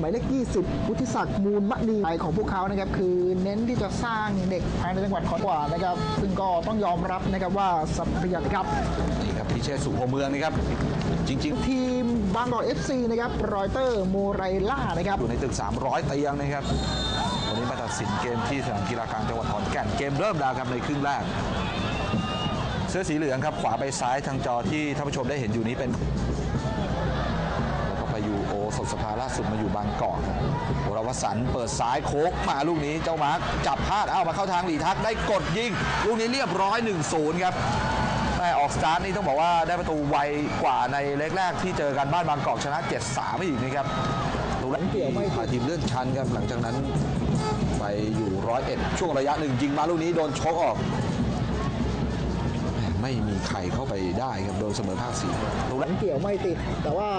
หมายเลข 20 วุฒิศักดิ์มูลมณีของพวกเขานะครับคือเน้นที่จะสร้างเด็กภายในจังหวัดขอนแก่นนะครับ ซึ่งก็ต้องยอมรับนะครับว่าสัพยครับนี่ครับพิเชษสุโขเมืองนะครับ จริงทีมบางกอกเอฟซีนะครับรอยเตอร์โมไรล่านะครับๆอยู่ในตึก 300เตียงนะครับวันนี้มาตัดสินเกมที่สนามกีฬากลางจังหวัดขอนแก่นเกมเริ่มแล้วครับในครึ่งแรก เสื้อสีเหลืองครับขวาไปซ้ายทางจอที่ท่านผู้ชมได้เห็นอยู่นี้เป็นแล้วก็ไป อยู่โอสถสภาล่าสุดมาอยู่บางกอกครับโอรวสันเปิดซ้ายโค้กมาลูกนี้เจ้ามาร์คจับพลาดเอามาเข้าทางหลีทักได้กดยิงลูกนี้เรียบร้อย 1-0 ครับแม่ออกสตาร์ทนี่ต้องบอกว่าได้ประตูไวกว่าในเล็กแรกที่เจอกันบ้านบางกอกชนะ 7-3 อีกนะครับดูแลวเกี่ยวไม่พาทีมเลื่อนชั้นครับหลังจากนั้นไปอยู่ร้อยเอ็ดช่วงระยะหนึ่งยิงมาลูกนี้โดนชกออกไม่มีใครเข้าไปได้ครับโดนเสมอภาคสีดูหแลลังเกี่ยวไม่ติดแต่ว่า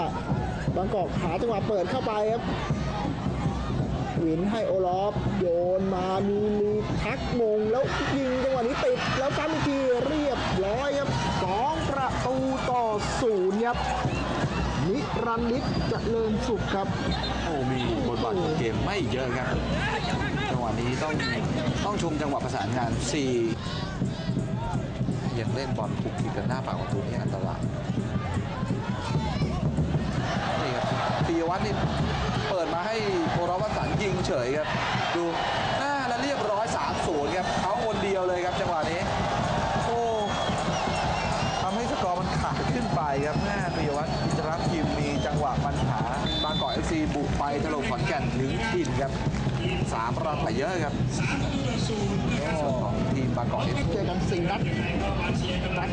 บางกอกหาจังหวะเปิดเข้าไปครับหวินให้โอลอฟโยนมามีลีทักมงแล้วยิงจังหวะนี้ติด แล้วซ้ำอีกทีเรียบร้อยครับสองประตูต่อศูนย์ครับนิรันดร์นิดเจริญสุขครับ โอ้มีบทบาทของเกมไม่เยอะครับ จังหวะนี้ต้องต้องชมจังหวะประสานงาน4ยังเล่นบอลคุกคีกันหน้าปากประตูนี่อันตรายนี่ครับปียวัฒน์นี่เปิดมาให้โอรวัตสันยิง เฉยครับ ดูหน้าแล้วเรียบร้อย3-0ครับเขาคนเดียวเลยครับจังหวะนี้ โอ้ทำให้สกอร์มันขาดขึ้นไปครับแม่ปียวัฒน์อินทรพิมมีจังหวะปัญหาบางกอกเอฟซีบุกไปถล่มขอนแก่นถึงถิ่นครับสามประตูเยอะครับของทีมบางกอกเอฟซีเจอกันสี่นัดนัด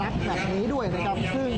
นัดแบบนี้ด้วยนะครับซึ่ง